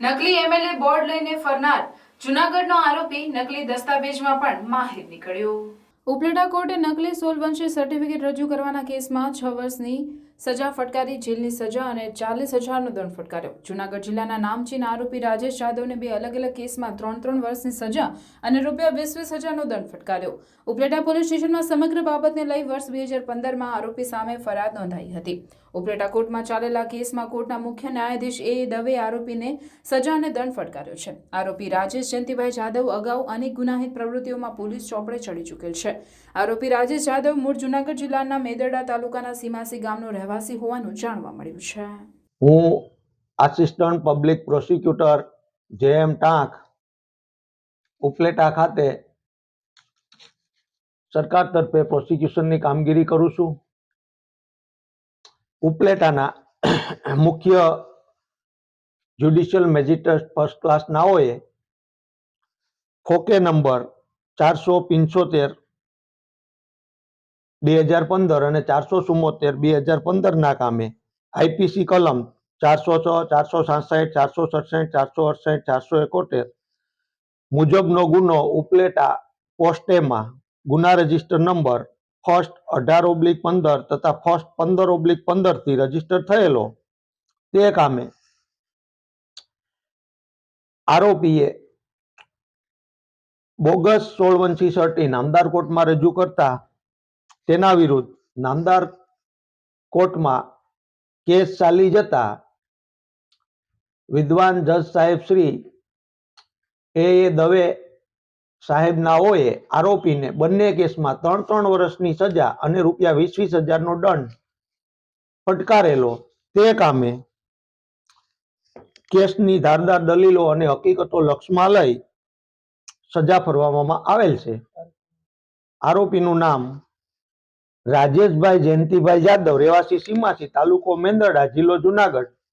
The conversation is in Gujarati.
નકલી એમએલએ બોર્ડ લઈને ફરનાર જુનાગઢનો આરોપી નકલી દસ્તાવેજમાં પણ માહિર નીકળ્યો. ઉપલેટા કોર્ટે નકલી સોલવંશી સર્ટિફિકેટ રજૂ કરવાના કેસમાં છ વર્ષની સજા ફટકારી, જેલની સજા અને ચાલીસ હજારનો દંડ ફટકાર્યો. જુનાગઢ જિલ્લાના નામચીન આરોપી રાજેશ જાદવને બે અલગ અલગ કેસમાં ત્રણ ત્રણ વર્ષની સજા અને રૂપિયા વીસ વીસ હજારનો દંડ ફટકાર્યો. ઉપલેટા પોલીસ સ્ટેશનમાં સમગ્ર બાબતને લઈ વર્ષ બે હજાર પંદરમાં આરોપી સામે ફરિયાદ નોંધાઈ હતી. ઉપલેટા કોર્ટમાં ચાલેલા કેસમાં કોર્ટના મુખ્ય ન્યાયાધીશ એ દવે આરોપીને સજા અને દંડ ફટકાર્યો છે. આરોપી રાજેશ, જયંતિભાઈ જાદવ અગાઉ અનેક ગુનાહિત પ્રવૃત્તિઓમાં પોલીસ ચોપડે ચડી ચૂકેલ છે. આરોપી રાજેશ જાદવ મૂળ જુનાગઢ જિલ્લાના મેદરડા તાલુકાના સીમાસી ગામનો રહેવાસી હોવાનું જાણવા મળ્યું છે. હું આસિસ્ટન્ટ પબ્લિક પ્રોસિક્યુટર જે એમ ટાંક, ઉપલેટા ખાતે સરકાર તરફે પ્રોસિક્યુશનની કામગીરી કરું છું. ઉપલેટાના મુખ્ય જ્યુડિશિયલ મેજિસ્ટ્રેટ ફર્સ્ટ ક્લાસ નાઓએ ખોકે નંબર ચારસો પંચોતેર બે હજાર પંદર અને ચારસો ચુમ્મોતેર બે હજાર પંદરના કામે આઈપીસી કલમ ચારસો છ, ચારસો સાસઠ, ચારસો સડસઠ, ચારસો અડસઠ, ચારસો એકોતેર મુજબનો ગુનો ઉપલેટા પોસ્ટેમાં ગુના રજિસ્ટર નંબર ફર્સ્ટ અઢાર ઓબ્લિક પંદર તથા ફર્સ્ટ પંદર ઓબ્લિક પંદરથી રજિસ્ટર થયેલો તે કામે આરોપીએ બોગસ સોળવંશી સર્ટી નામદાર કોર્ટમાં રજૂ કરતા તેના વિરુદ્ધ નામદાર કોર્ટમાં કેસ ચાલી જતા વિદ્વાન જજ સાહેબ શ્રી એ. એ. દવે સાહેબનાઓએ આરોપીને બંને કેસમાં ત્રણ ત્રણ વર્ષની સજા અને રૂપિયા વીસ વીસ હજારનો દંડ ફટકારેલો. તે કામે કેસની ધારદાર દલીલો અને હકીકતો લક્ષમાં લઈ સજા ફરવામાં આવેલ છે. આરોપીનું નામ રાજેશભાઈ જયંતિભાઈ જાદવ રહેવાસી સીમાસી તાલુકો મેંદરડા જિલ્લો જુનાગઢ.